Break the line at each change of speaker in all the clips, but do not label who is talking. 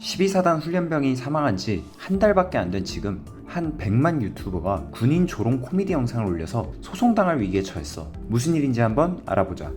12사단 훈련병이 사망한 지 한 달밖에 안 된 지금 한 100만 유튜버가 군인 조롱 코미디 영상을 올려서 소송당할 위기에 처했어. 무슨 일인지 한번 알아보자.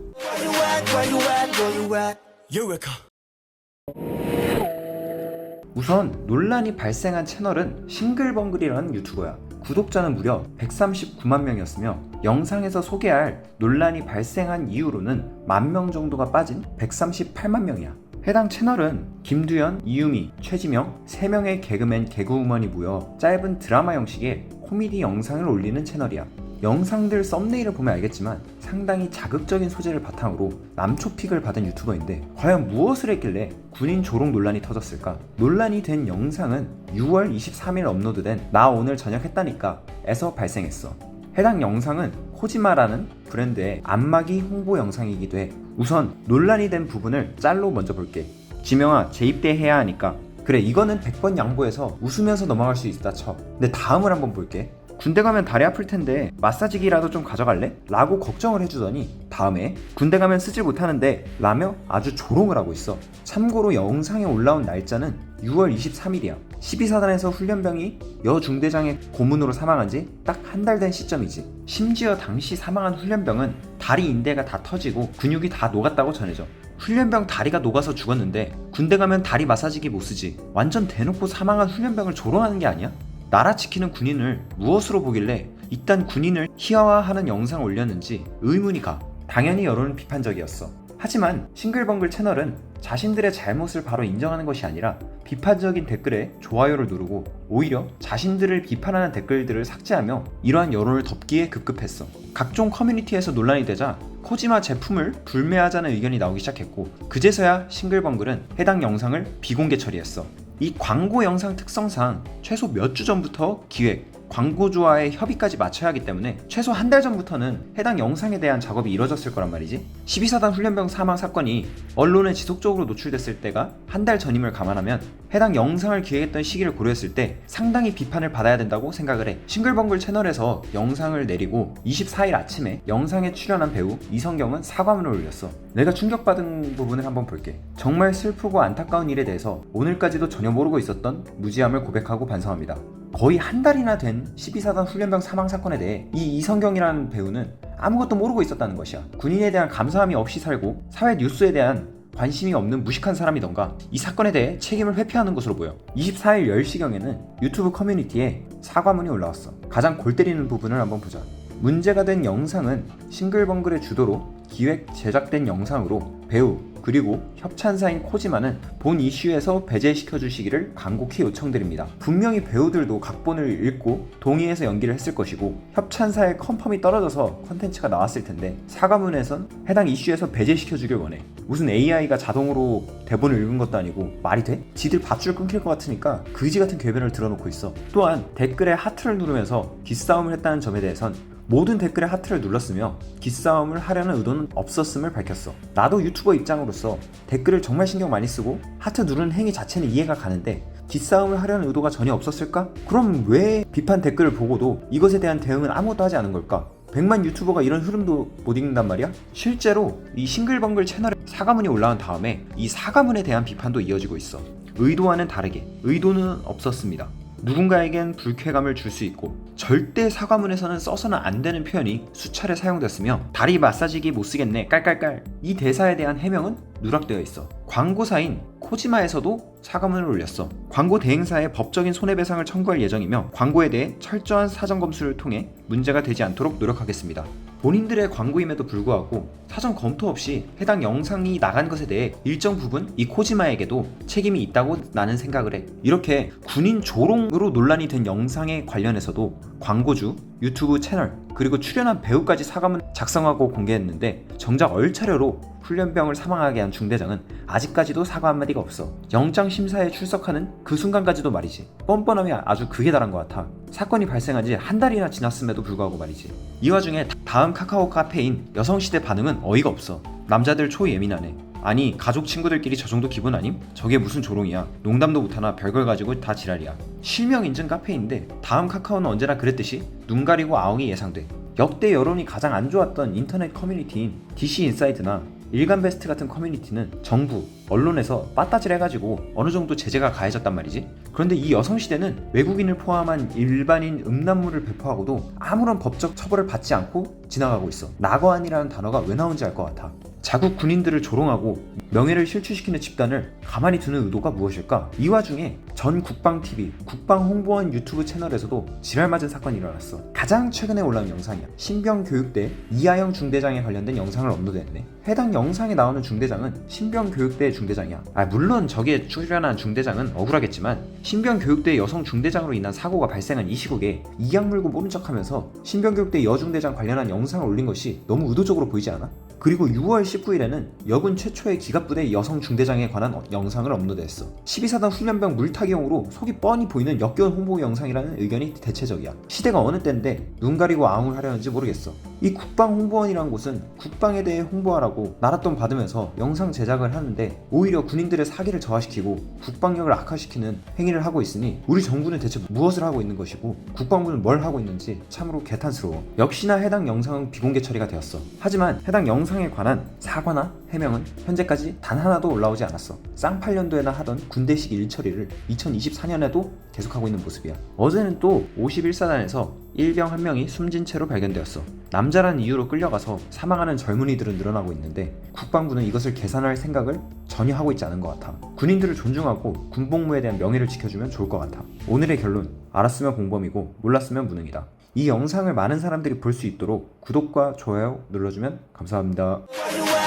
우선 논란이 발생한 채널은 싱글벙글이라는 유튜버야. 구독자는 무려 139만 명이었으며 영상에서 소개할 논란이 발생한 이후로는 만 명 정도가 빠진 138만 명이야. 해당 채널은 김두현, 이유미, 최지명 3명의 개그맨 개그우먼이 모여 짧은 드라마 형식의 코미디 영상을 올리는 채널이야. 영상들 썸네일을 보면 알겠지만 상당히 자극적인 소재를 바탕으로 남초픽을 받은 유튜버인데 과연 무엇을 했길래 군인 조롱 논란이 터졌을까? 논란이 된 영상은 6월 23일 업로드된 나 오늘 저녁 했다니까 에서 발생했어. 해당 영상은 코지마라는 브랜드의 안마기 홍보 영상이기도 해. 우선 논란이 된 부분을 짤로 먼저 볼게. 지명아 재입대 해야 하니까 그래 이거는 100번 양보해서 웃으면서 넘어갈 수 있다 쳐. 근데 다음을 한번 볼게. 군대 가면 다리 아플 텐데 마사지기라도 좀 가져갈래? 라고 걱정을 해주더니 다음에 군대 가면 쓰질 못하는데 라며 아주 조롱을 하고 있어. 참고로 영상에 올라온 날짜는 6월 23일이야. 12사단에서 훈련병이 여 중대장의 고문으로 사망한 지 딱 한 달 된 시점이지. 심지어 당시 사망한 훈련병은 다리 인대가 다 터지고 근육이 다 녹았다고 전해져. 훈련병 다리가 녹아서 죽었는데 군대 가면 다리 마사지기 못 쓰지. 완전 대놓고 사망한 훈련병을 조롱하는 게 아니야? 나라 지키는 군인을 무엇으로 보길래 이딴 군인을 희화화하는 영상을 올렸는지 의문이 가. 당연히 여론은 비판적이었어. 하지만 싱글벙글 채널은 자신들의 잘못을 바로 인정하는 것이 아니라 비판적인 댓글에 좋아요를 누르고 오히려 자신들을 비판하는 댓글들을 삭제하며 이러한 여론을 덮기에 급급했어. 각종 커뮤니티에서 논란이 되자 코지마 제품을 불매하자는 의견이 나오기 시작했고 그제서야 싱글벙글은 해당 영상을 비공개 처리했어. 이 광고 영상 특성상 최소 몇 주 전부터 기획, 광고주와의 협의까지 마쳐야 하기 때문에 최소 한 달 전부터는 해당 영상에 대한 작업이 이뤄졌을 거란 말이지. 12사단 훈련병 사망 사건이 언론에 지속적으로 노출됐을 때가 한 달 전임을 감안하면 해당 영상을 기획했던 시기를 고려했을 때 상당히 비판을 받아야 된다고 생각을 해. 싱글벙글 채널에서 영상을 내리고 24일 아침에 영상에 출연한 배우 이성경은 사과문을 올렸어. 내가 충격받은 부분을 한번 볼게. 정말 슬프고 안타까운 일에 대해서 오늘까지도 전혀 모르고 있었던 무지함을 고백하고 반성합니다. 거의 한 달이나 된 12사단 훈련병 사망 사건에 대해 이 이성경이라는 배우는 아무것도 모르고 있었다는 것이야. 군인에 대한 감사함이 없이 살고 사회 뉴스에 대한 관심이 없는 무식한 사람이던가 이 사건에 대해 책임을 회피하는 것으로 보여. 24일 10시경에는 유튜브 커뮤니티에 사과문이 올라왔어. 가장 골 때리는 부분을 한번 보자. 문제가 된 영상은 싱글벙글의 주도로 기획 제작된 영상으로 배우 그리고 협찬사인 코지마는 본 이슈에서 배제시켜 주시기를 간곡히 요청드립니다. 분명히 배우들도 각본을 읽고 동의해서 연기를 했을 것이고 협찬사의 컨펌이 떨어져서 컨텐츠가 나왔을 텐데 사과문에선 해당 이슈에서 배제시켜 주길 원해. 무슨 AI가 자동으로 대본을 읽은 것도 아니고 말이 돼? 지들 밧줄 끊길 것 같으니까 그지 같은 궤변을 들어놓고 있어. 또한 댓글에 하트를 누르면서 기싸움을 했다는 점에 대해선 모든 댓글에 하트를 눌렀으며 기싸움을 하려는 의도는 없었음을 밝혔어. 나도 유튜버 입장으로서 댓글을 정말 신경 많이 쓰고 하트 누르는 행위 자체는 이해가 가는데 기싸움을 하려는 의도가 전혀 없었을까? 그럼 왜 비판 댓글을 보고도 이것에 대한 대응은 아무것도 하지 않은 걸까? 100만 유튜버가 이런 흐름도 못 읽는단 말이야? 실제로 이 싱글벙글 채널에 사과문이 올라온 다음에 이 사과문에 대한 비판도 이어지고 있어. 의도와는 다르게 의도는 없었습니다. 누군가에겐 불쾌감을 줄 수 있고 절대 사과문에서는 써서는 안 되는 표현이 수차례 사용됐으며 다리 마사지기 못 쓰겠네 깔깔깔. 이 대사에 대한 해명은 누락되어 있어. 광고사인 코지마에서도 사과문을 올렸어 광고 대행사에 법적인 손해배상을 청구할 예정이며 광고에 대해 철저한 사전 검수를 통해 문제가 되지 않도록 노력하겠습니다 본인들의 광고임에도 불구하고 사전 검토 없이 해당 영상이 나간 것에 대해 일정 부분 이 코지마에게도 책임이 있다고 나는 생각을 해. 이렇게 군인 조롱으로 논란이 된 영상에 관련해서도 광고주, 유튜브 채널, 그리고 출연한 배우까지 사과문 작성하고 공개했는데 정작 얼차려로 훈련병을 사망하게 한 중대장은 아직까지도 사과 한마디가 없어. 영장 심사에 출석하는 그 순간까지도 말이지. 뻔뻔함이 아주 극에 달한 것 같아. 사건이 발생한 지 한 달이나 지났음에도 불구하고 말이지. 이 와중에 다음 카카오 카페인 여성시대 반응은 어이가 없어. 남자들 초예민하네. 아니 가족 친구들끼리 저 정도 기분 아님? 저게 무슨 조롱이야 농담도 못하나 별걸 가지고 다 지랄이야 실명 인증 카페인데 다음 카카오는 언제나 그랬듯이 눈 가리고 아웅이 예상돼 역대 여론이 가장 안 좋았던 인터넷 커뮤니티인 DC 인사이드나 일간 베스트 같은 커뮤니티는 정부, 언론에서 빠따질 해가지고 어느 정도 제재가 가해졌단 말이지. 그런데 이 여성 시대는 외국인을 포함한 일반인 음란물을 배포하고도 아무런 법적 처벌을 받지 않고 지나가고 있어. 낙어안이라는 단어가 왜 나온지 알 것 같아. 자국 군인들을 조롱하고 명예를 실추시키는 집단을 가만히 두는 의도가 무엇일까? 이 와중에 전 국방TV, 국방홍보원 유튜브 채널에서도 지랄맞은 사건이 일어났어. 가장 최근에 올라온 영상이야. 신병교육대 이하영 중대장에 관련된 영상을 업로드했네. 해당 영상에 나오는 중대장은 신병교육대 중대장이야. 아, 물론 저기에 출연한 중대장은 억울하겠지만 신병교육대 여성 중대장으로 인한 사고가 발생한 이 시국에 이악 물고 모른 척하면서 신병교육대 여중대장 관련한 영상을 올린 것이 너무 의도적으로 보이지 않아? 그리고 6월 19일에는 여군 최초의 기갑부대 여성 중대장에 관한 어- 영상을 업로드했어. 12사단 훈련병 물타기용으로 속이 뻔히 보이는 역겨운 홍보 영상이라는 의견이 대체적이야. 시대가 어느 때인데 눈 가리고 아웅을 하려는지 모르겠어. 이 국방홍보원이라는 곳은 국방에 대해 홍보하라고 나랏돈 받으면서 영상 제작을 하는데 오히려 군인들의 사기를 저하시키고 국방력을 악화시키는 행위를 하고 있으니 우리 정부는 대체 무엇을 하고 있는 것이고 국방부는 뭘 하고 있는지 참으로 개탄스러워. 역시나 해당 영상은 비공개 처리가 되었어. 하지만 해당 영상에 관한 사과나 해명은 현재까지 단 하나도 올라오지 않았어. 쌍팔년도에나 하던 군대식 일처리를 2024년에도 계속하고 있는 모습이야. 어제는 또 51사단에서 일병 한 명이 숨진 채로 발견되었어. 남자라는 이유로 끌려가서 사망하는 젊은이들은 늘어나고 있는데 국방부는 이것을 계산할 생각을 전혀 하고 있지 않은 것 같아. 군인들을 존중하고 군복무에 대한 명예를 지켜주면 좋을 것 같아. 오늘의 결론: 알았으면 공범이고 몰랐으면 무능이다. 이 영상을 많은 사람들이 볼 수 있도록 구독과 좋아요 눌러주면 감사합니다.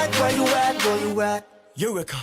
Where you at? Where you at? Where you at?
Eureka.